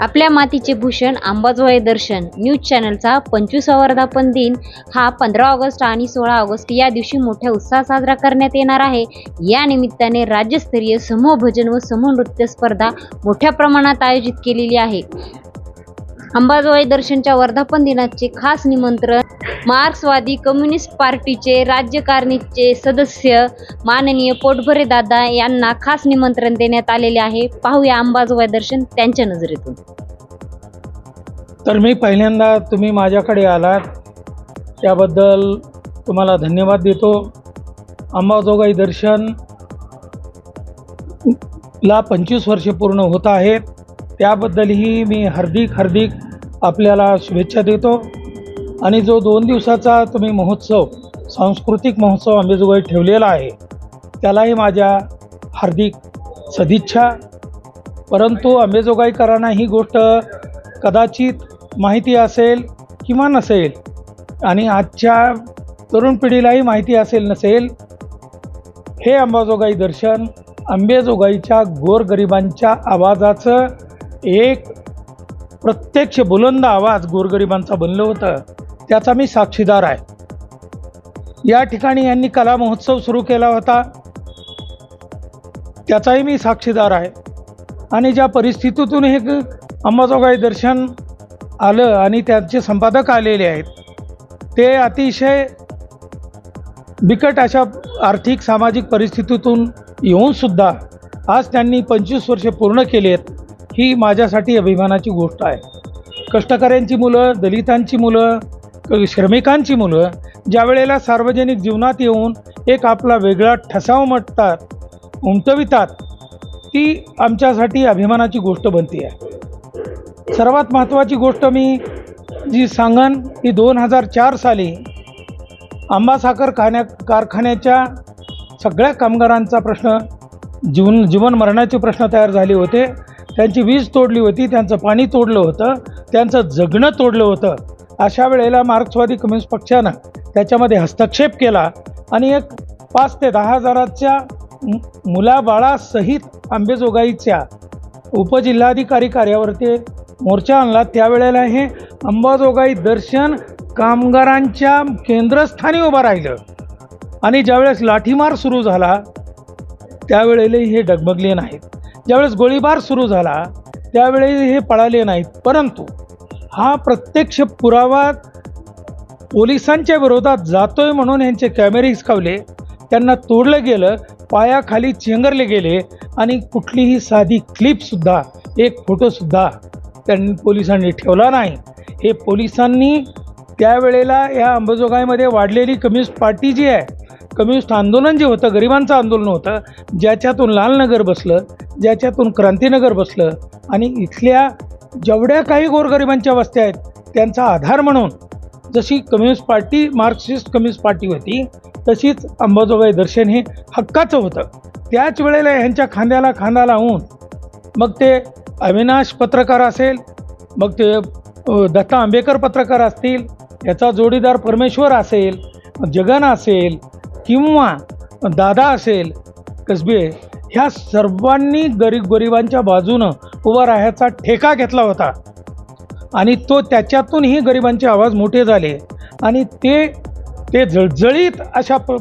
आपल्या मातीचे भूषण अंबाजोगाई दर्शन न्यूज चॅनलचा पंचवीसा वर्धापन दिन हा पंधरा ऑगस्ट आणि सोळा ऑगस्ट या दिवशी मोठ्या उत्साहात साजरा करण्यात येणार आहे. या निमित्ताने राज्यस्तरीय समूह भजन व समूह नृत्य स्पर्धा मोठ्या प्रमाणात आयोजित केलेली आहे. अंबाजोगाई दर्शनच्या वर्धापन दिनाचे खास निमंत्रण मार्क्सवादी कम्युनिस्ट पार्टीचे राज्यकारणीचे सदस्य माननीय पोटभरे दादा यांना खास निमंत्रण देण्यात आलेले आहे. पाहूया अंबाजोगाई दर्शन त्यांच्या नजरेतून. तर मी पहिल्यांदा तुम्ही माझ्याकडे आलात. त्याबद्दल तुम्हाला धन्यवाद देतो. अंबाजोगाई दर्शन ला पंचवीस वर्षे पूर्ण होत आहेत. त्याबद्दलही मी हार्दिक हार्दिक आपल्याला शुभेच्छा देतो. आणि जो दोन दिवसाचा तुम्ही महोत्सव सांस्कृतिक महोत्सव अंबेजोगाई ठेवलेला आहे त्यालाही माझ्या हार्दिक सदिच्छा. परंतु अंबेजोगाईकरांना ही गोष्ट कदाचित माहिती असेल किंवा नसेल आणि आजच्या तरुण पिढीलाही माहिती असेल नसेल हे अंबाजोगाई दर्शन अंबेजोगाईच्या गोरगरिबांच्या आवाजाचं एक प्रत्यक्ष बुलंद आवाज गोरगरिबांचा बनलं होतं. त्याचा मी साक्षीदार आहे. या ठिकाणी यांनी कला महोत्सव सुरू केला होता. त्याचाही मी साक्षीदार आहे. आणि ज्या परिस्थितीतून हे अंबाजोगाई दर्शन आलं आणि त्यांचे संपादक आलेले आहेत ते अतिशय बिकट अशा आर्थिक सामाजिक परिस्थितीतून येऊनसुद्धा आज त्यांनी पंचवीस वर्षे पूर्ण केली आहेत ही माझ्यासाठी अभिमानाची गोष्ट आहे. कष्टकऱ्यांची मुलं दलितांची मुलं श्रमिकांची मुलं ज्या वेळेला सार्वजनिक जीवनात येऊन एक आपला वेगळा ठसा उमटतात उमटवितात ती आमच्यासाठी अभिमानाची गोष्ट बनते आहे. सर्वात महत्त्वाची गोष्ट मी जी सांगन ती दोन हजार चार साली आंबा साखर खाण्या कारखान्याच्या सगळ्या कामगारांचा प्रश्न जीवन जीवन मरणाचे प्रश्न तयार झाले होते. त्यांची वीज तोडली होती त्यांचं पाणी तोडलं होतं त्यांचं जगणं तोडलं होतं. अशा वेळेला मार्क्सवादी कम्युनिस्ट पक्षानं त्याच्यामध्ये हस्तक्षेप केला आणि एक पाच ते दहा हजाराच्या मु- मुलाबाळासहित आंबेजोगाईच्या उपजिल्हाधिकारी कार्यावरती मोर्चा आणला. त्यावेळेला हे अंबाजोगाई दर्शन कामगारांच्या केंद्रस्थानी उभं राहिलं. आणि ज्यावेळेस लाठीमार सुरू झाला त्यावेळेलाही हे डगमगले नाहीत. ज्यावेळेस गोळीबार सुरू झाला त्यावेळी हे पळाले नाहीत. परंतु हा प्रत्यक्ष पुरावा पोलिसांच्या विरोधात जातोय म्हणून यांचे कॅमेरे हिसकावले. त्यांना तोडलं गेलं पायाखाली चेंगरले गेले आणि कुठलीही साधी क्लिपसुद्धा एक फोटोसुद्धा त्यांनी पोलिसांनी ठेवला नाही. हे पोलिसांनी त्यावेळेला या अंबाजोगाईमध्ये वाढलेली कम्युनिस्ट पार्टी जी आहे कम्युनिस्ट आंदोलन जे होतं गरिबांचं आंदोलन होतं ज्याच्यातून लालनगर बसलं ज्याच्यातून क्रांतीनगर बसलं आणि इथल्या जेवढ्या काही गोरगरिबांच्या वस्त्या आहेत त्यांचा आधार म्हणून जशी communist party Marxist communist party होती तशीच अंबाजोगाई दर्शन हे हक्काचं होतं. त्याच वेळेला ह्यांच्या खांद्याला खांदा लावून मग ते अविनाश पत्रकार असेल मग ते दत्ता आंबेकर पत्रकार असतील याचा जोडीदार परमेश्वर असेल जगन असेल किंवा दादा असेल कसबे ह्या सर्वांनी गरीब गरिबांच्या बाजूनं उभा राहायचा ठेका घेतला होता. आणि तो त्याच्यातूनही गरिबांचे आवाज मोठे झाले. आणि ते ते जळजळीत अशा प्र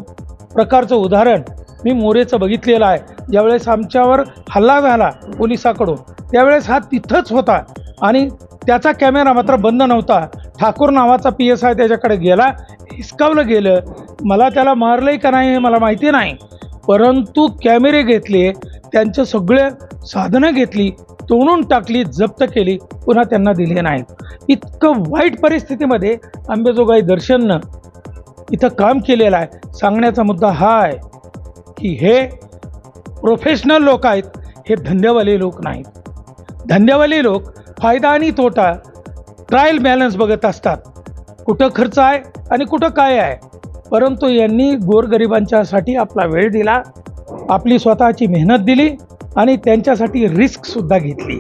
प्रकारचं उदाहरण मी मोरेचं बघितलेलं आहे. ज्यावेळेस आमच्यावर हल्ला झाला पोलिसाकडून त्यावेळेस हा तिथंच होता. आणि त्याचा कॅमेरा मात्र बंद नव्हता. ठाकूर नावाचा पी एस आय त्याच्याकडे गेला. हिसकावलं गेलं. मला त्याला मारलंय का नाही हे मला माहिती नाही. परंतु कॅमेरे घेतले त्यांचं सगळे साधनं घेतली तोडून टाकली जप्त केली पुन्हा त्यांना दिले नाहीत इतकं वाईट परिस्थितीमध्ये आंबेजोगाई दर्शननं इथं काम केलेलं आहे. सांगण्याचा मुद्दा हा आहे की हे प्रोफेशनल लोक आहेत हे धंद्यावाले लोक नाहीत. धंद्यावाले लोक फायदा आणि तोटा ट्रायल बॅलन्स बघत असतात. कुठं खर्च आहे? आणि कुठं काय आहे? परंतु यांनी गोरगरिबांच्यासाठी आपला वेळ दिला आपली स्वतःची मेहनत दिली आणि त्यांच्यासाठी रिस्कसुद्धा घेतली.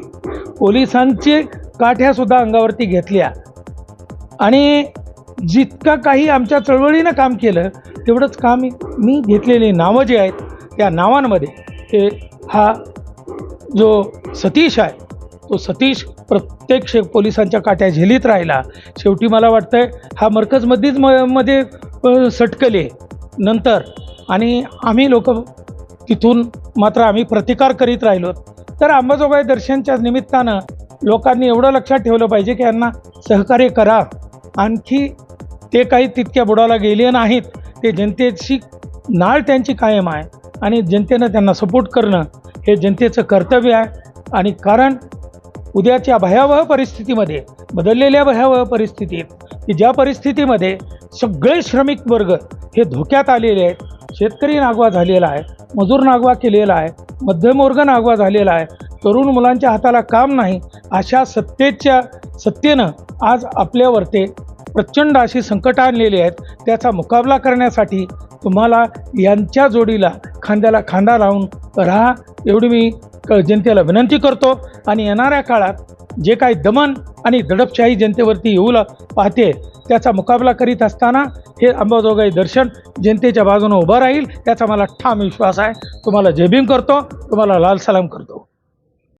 पोलिसांची काठ्यासुद्धा अंगावरती घेतल्या. आणि जितकं काही आमच्या चळवळीनं काम केलं तेवढंच काम मी घेतलेली नावं जी आहेत त्या नावांमध्ये ते हा जो सतीश आहे तो सतीश प्रत्येक शे पोलिसांच्या काट्या झेलीत राहिला. शेवटी मला वाटतंय हा मरकजमध्येच म मध्ये सटकले नंतर. आणि आम्ही लोक तिथून मात्र आम्ही प्रतिकार करीत राहिलो. तर अंबाजोगाई दर्शनच्या निमित्तानं लोकांनी एवढं लक्षात ठेवलं पाहिजे की यांना सहकार्य करा. आणखी ते काही तितक्या बुडाला गेले नाहीत. ते जनतेची नाळ त्यांची कायम आहे. आणि जनतेनं त्यांना सपोर्ट करणं हे जनतेचं कर्तव्य आहे. आणि कारण उद्याच्या भयावह परिस्थितीमध्ये बदललेल्या भयावह परिस्थितीत की ज्या परिस्थितीमध्ये सगळे श्रमिक वर्ग हे धोक्यात आलेले आहेत. शेतकरी नागवा झालेला आहे मजूर नागवा केलेला आहे मध्यमवर्ग नागवा झालेला आहे. तरुण मुलांच्या हाताला काम नाही अशा सत्तेच्या सत्तेनं आज आपल्यावरती प्रचंड अशी संकटं आणलेली आहेत. त्याचा मुकाबला करण्यासाठी तुम्हाला यांच्या जोडीला खांद्याला खांदा लावून राहा. एवढी मी क- जनतेला विनंती करतो. आणि येणाऱ्या काळात जे काही दमन आणि दडपशाही जनतेवरती येऊ ला- पाहते त्याचा मुकाबला करीत असताना हे अंबाजोगाई दर्शन जनतेच्या बाजूने उभं राहील. याचा मला ठाम विश्वास आहे. तुम्हाला जय करतो. तुम्हाला लाल सलाम करतो.